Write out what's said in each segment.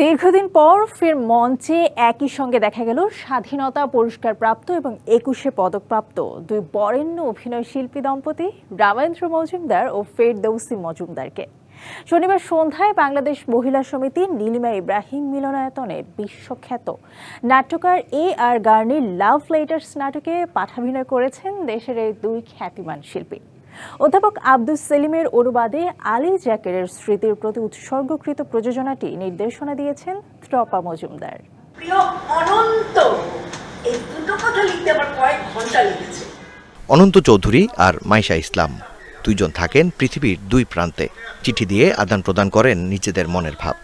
দীর্ঘদিন পর ফের মঞ্চে একই সঙ্গে দেখা গেল স্বাধীনতা পুরস্কার প্রাপ্ত এবং একুশে পদকপ্রাপ্ত দুই বরেণ্য অভিনয় শিল্পী দম্পতি রামেন্দ্র মজুমদার ও ফেরদৌসি মজুমদারকে। শনিবার সন্ধ্যায় বাংলাদেশ মহিলা সমিতি নীলিমা ইব্রাহিম মিলনায়তনে বিশ্বখ্যাত নাট্যকার এ আর গার্নির লাভ লেটার্স নাটকে পাঠাভিনয় করেছেন দেশের এই দুই খ্যাতিমান শিল্পী। অধ্যাপক আব্দুস সেলিমের অনুবাদে আলী জাকেরের স্মৃতির প্রতি উৎসর্গকৃত প্রযোজনাটি নির্দেশনা দিয়েছেন ত্রপা মজুমদার। প্রিয় অনন্ত এই দুটো কথা লিখতে আমার কয়েক ঘণ্টা লেগেছে। অনন্ত চৌধুরী আর মাইশা ইসলাম দুইজন থাকেন পৃথিবীর দুই প্রান্তে। চিঠি দিয়ে আদান প্রদান করেন নিজেদের মনের ভাব।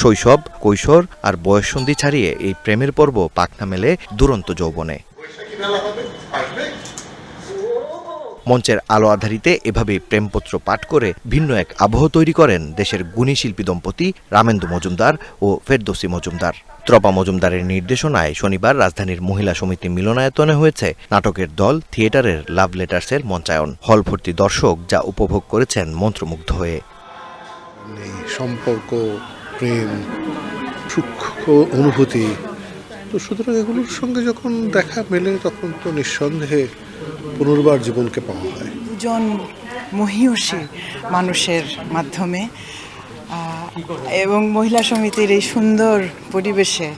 শৈশব কৈশোর আর বয়ঃসন্ধি ছাড়িয়ে এই প্রেমের পর্ব পাখনা মেলে দুরন্ত যৌবনে। মঞ্চের আলো আধারিতে এভাবে প্রেমপত্র পাঠ করে ভিন্ন এক আবহ তৈরি করেন দেশের গুণী শিল্পী দম্পতি রামেন্দু মজুমদার ও ফেরদৌসি মজুমদার। ত্রপা মজুমদারের নির্দেশনায় শনিবার রাজধানীর মহিলা সমিতি মিলনায়তনে হয়েছে নাটকের দল, থিয়েটারের লাভ লেটার্সের মঞ্চায়ন। হল ভর্তি দর্শক যা উপভোগ করেছেন মন্ত্রমুগ্ধ হয়ে। সম্পর্ক, প্রেম, সূক্ষ্ম অনুভূতি, তো সুতরাং এগুলোর সঙ্গে যখন দেখা মেলে, তখন তো নিঃসন্দেহে পুনর্বার জীবনকে পাওয়া হয়। দুজন মহিয়সী মানুষের মাধ্যমে এবং মহিলা সমিতির এই সুন্দর পরিবেশে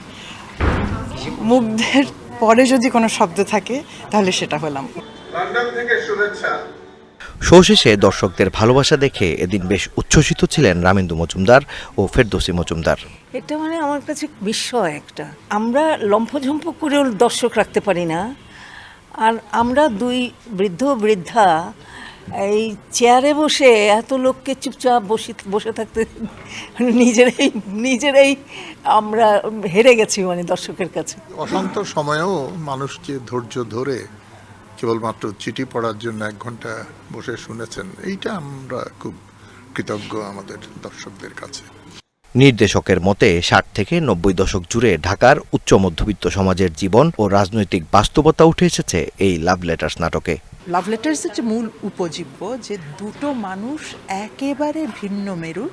মুগ্ধের পরে যদি কোনো শব্দ থাকে তাহলে সেটা হলাম। লন্ডন থেকে শুভেচ্ছা। শো দর্শকদের ভালোবাসা দেখে এদিন বেশ উচ্ছ্বসিত ছিলেন রামেন্দু মজুমদার ও ফেরদৌসি মজুমদার। এটা মানে আমার কাছে বিস্ময় একটা। আমরা লম্ফঝম্প করেও দর্শক রাখতে পারি না। আর আমরা দুই বৃদ্ধ বৃদ্ধা, এই চেয়ারে বসে এত লোককে চুপচাপ বসে বসে থাকতে নিজেরাই নিজেরাই আমরা হেরে গেছি মানে দর্শকের কাছে। অশান্ত সময়েও মানুষ যে ধৈর্য ধরে কেবলমাত্র চিঠি পড়ার জন্য এক ঘণ্টা বসে শুনেছেন, এইটা আমরা খুব কৃতজ্ঞ আমাদের দর্শকদের কাছে। নির্দেশকের মতে, ষাট থেকে নব্বই দশক জুড়ে ঢাকার উচ্চ মধ্যবিত্ত সমাজের জীবন ও রাজনৈতিক বাস্তবতা উঠে এসেছে এই লাভ লেটার্স নাটকে। লাভ লেটার্সের যে মূল উপজীব্য, যে দুটো মানুষ একেবারে ভিন্ন মেরুর,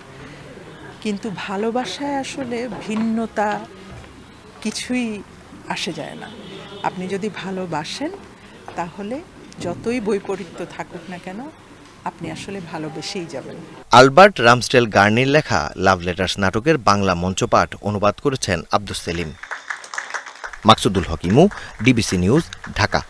কিন্তু ভালোবাসায় আসলে ভিন্নতা কিছুই আসে যায় না। আপনি যদি ভালোবাসেন, তাহলে যতই বৈপরীত্য থাকুক না কেন আপনি আসলে ভালোবেসেই যাবেন। আলবার্ট রামস্টেল গার্নির লেখা লাভ লেটার্স নাটকের বাংলা মঞ্চপাঠ অনুবাদ করেছেন আব্দুস সেলিম। মাকসুদুল হকিমু ডিবিসি নিউজ, ঢাকা।